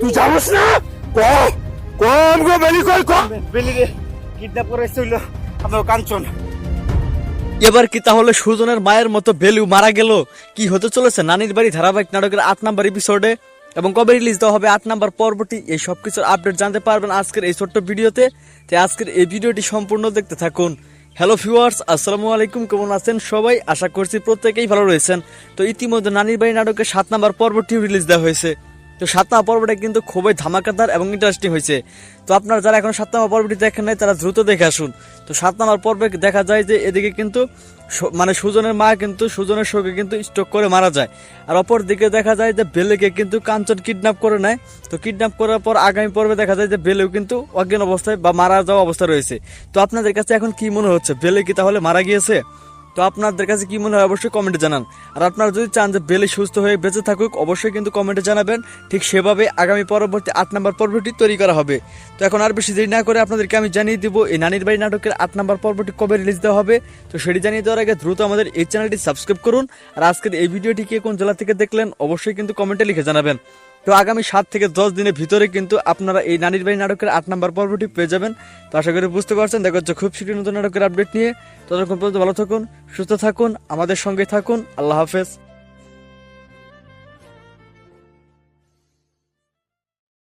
তুই জানিস না? কম কম গো বেলি কই কম। বেলিরে কিডন্যাপ করে ছিল আপনার কাঞ্চন। এবার কি তাহলে সুজনের মায়ের মতো বেলু মারা গেল? কি হতে চলেছে? নানির বাড়ি ধারাবাহিক নাটকের আট নাম্বার এপিসোডে এবং কবে রিলিজ দেওয়া হবে আট নাম্বার পর্বটি? এই সব কিছুর আপডেট জানতে পারবেন আজকের এই ছোট্ট ভিডিওতে। তাই আজকের এই ভিডিওটি সম্পূর্ণ দেখতে থাকুন। হ্যালো ভিউয়ার্স আসসালামু আলাইকুম কেমন আছেন সবাই? আশা করছি প্রত্যেকেই ভালো রয়েছেন। তো ইতিমধ্যে নানির বাড়ি নাটকের সাত নাম্বার পর্বটি রিলিজ দেওয়া হয়েছে। তো সাত নম্বর পর্বটা কিন্তু খুবই ধামাকাদার এবং ইন্টারেস্টিং হয়েছে। তো আপনারা যারা এখন সাত নম্বর পর্বটি দেখেন নাই, তারা দ্রুত দেখে আসুন। তো সাত নম্বর পর্বে দেখা যায় যে এদিকে কিন্তু মানে সুজনের মা কিন্তু, সুজনের শোকে কিন্তু স্ট্রোক করে মারা যায়। আর অপর দিকে দেখা যায় যে বেলেকে কিন্তু কাঞ্চন কিডন্যাপ করে নেয়। তো কিডন্যাপ করার পর আগামী পর্বে দেখা যায় যে বেলেও কিন্তু অজ্ঞান অবস্থায় বা মারা যাওয়া অবস্থা রয়েছে। তো আপনাদের কাছে এখন কি মনে হচ্ছে? বেলে কি তাহলে মারা গিয়েছে? তো আপনাদের কাছে কি মনে হয়, অবশ্যই কমেন্টে জানান। আর আপনারা যদি চান যে বেলে সুস্থ হয়ে বেঁচে থাকুক, অবশ্যই কিন্তু কমেন্টে জানাবেন। ঠিক সেভাবে আগামী পরবর্তী আট নম্বর পর্বটি তৈরি করা হবে। তো এখন আর বেশি দেরি না করে আপনাদেরকে আমি জানিয়ে দিব, এই নানির বাড়ি নাটকের আট নম্বর পর্বটি কবে রিলিজ দেওয়া হবে? তো সেটি জানিয়ে দেওয়ার আগে দ্রুত আমাদের এই চ্যানেলটি সাবস্ক্রাইব করুন। আর আজকের এই ভিডিওটি কে কোন জেলা থেকে দেখলেন, অবশ্যই কিন্তু কমেন্টে লিখে জানাবেন। তো আগামী সাত থেকে দশ দিনের ভিতরে কিন্তু আপনারা এই নানির বাড়ি নাটকের আট নম্বর পর্বটি পেয়ে যাবেন। তো আশা করি বুঝতে পারছেন, দেখা হচ্ছে খুব শীঘ্রই নতুন নাটকের আপডেট নিয়ে। ততক্ষণ পর্যন্ত ভালো থাকুন, সুস্থ থাকুন, আমাদের সঙ্গে থাকুন। আল্লাহ হাফেজ।